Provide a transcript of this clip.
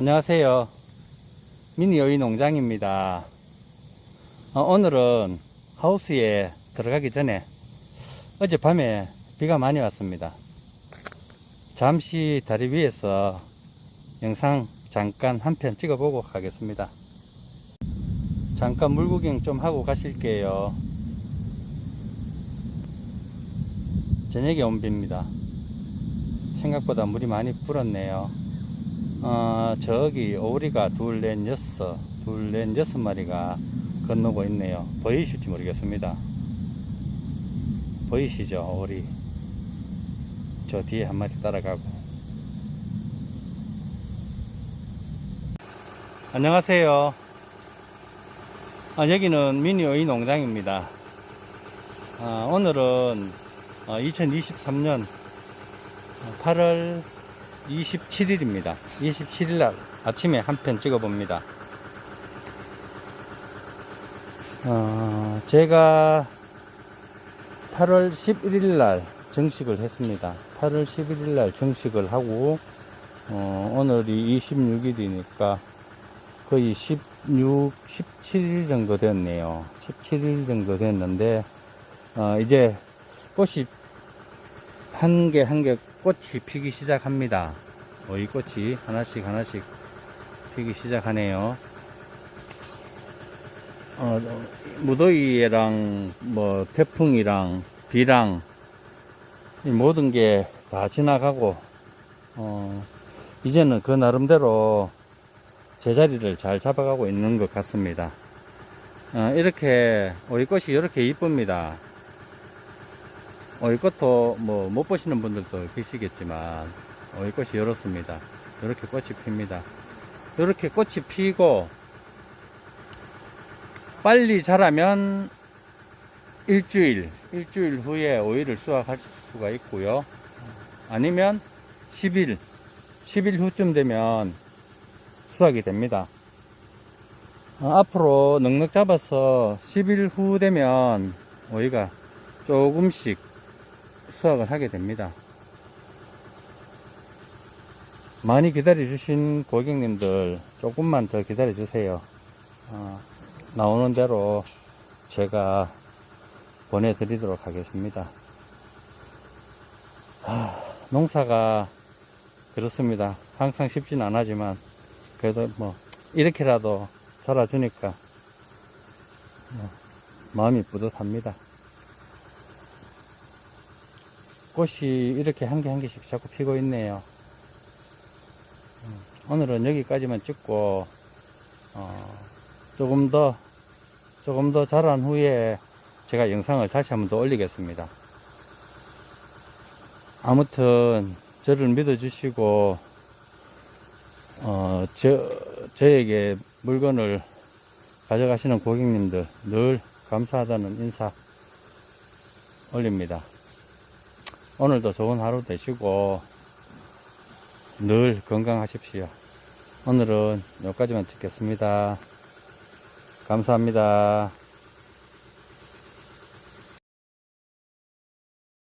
안녕하세요. 미니 여의 농장입니다. 어, 오늘은 하우스에 들어가기 전에 어젯밤에 비가 많이 왔습니다. 잠시 다리 위에서 영상 잠깐 한 편 찍어보고 가겠습니다. 잠깐 물구경 좀 하고 가실게요. 저녁에 온 비입니다. 생각보다 물이 많이 불었네요. 어, 저기 오리가 둘, 넷, 여섯, 둘, 넷, 여섯 마리가 건너고 있네요. 보이실지 모르겠습니다. 보이시죠, 오리? 저 뒤에 한 마리 따라가고. 안녕하세요. 아, 여기는 미니오이 농장입니다. 아, 오늘은 2023년 8월 27일입니다. 27일 날 아침에 한 편 찍어봅니다. 어, 제가 8월 11일 날 정식을 했습니다. 8월 11일 날 정식을 하고, 어, 오늘이 26일이니까 거의 16, 17일 정도 됐네요. 17일 정도 됐는데, 어, 이제 꽃이 한 개 한 개 꽃이 피기 시작합니다. 오이 꽃이 하나씩 하나씩 피기 시작하네요. 어, 무더위랑 뭐 태풍이랑 비랑 이 모든 게 다 지나가고 어, 이제는 그 나름대로 제자리를 잘 잡아가고 있는 것 같습니다. 어, 이렇게 오이꽃이 이렇게 이쁩니다. 오이꽃도 뭐 못 보시는 분들도 계시겠지만 오이꽃이 이렇습니다. 이렇게 꽃이 핍니다. 이렇게 꽃이 피고 빨리 자라면 일주일, 일주일 후에 오이를 수확할 수가 있고요. 아니면 10일, 10일 후쯤 되면 수확이 됩니다. 어, 앞으로 넉넉 잡아서 10일 후 되면 오이가 조금씩 수확을 하게 됩니다. 많이 기다려 주신 고객님들 조금만 더 기다려 주세요. 어, 나오는 대로 제가 보내드리도록 하겠습니다. 하, 농사가 그렇습니다. 항상 쉽진 않았지만 그래도 뭐 이렇게라도 자라주니까 뭐 마음이 뿌듯합니다. 꽃이 이렇게 한 개 한 개씩 자꾸 피고 있네요. 음, 오늘은 여기까지만 찍고 어, 조금 더 조금 더 자란 후에 제가 영상을 다시 한번 더 올리겠습니다. 아무튼 저를 믿어주시고 어, 저 저에게 물건을 가져가시는 고객님들 늘 감사하다는 인사 올립니다. 오늘도 좋은 하루 되시고 늘 건강하십시오. 오늘은 여기까지만 찍겠습니다. 감사합니다.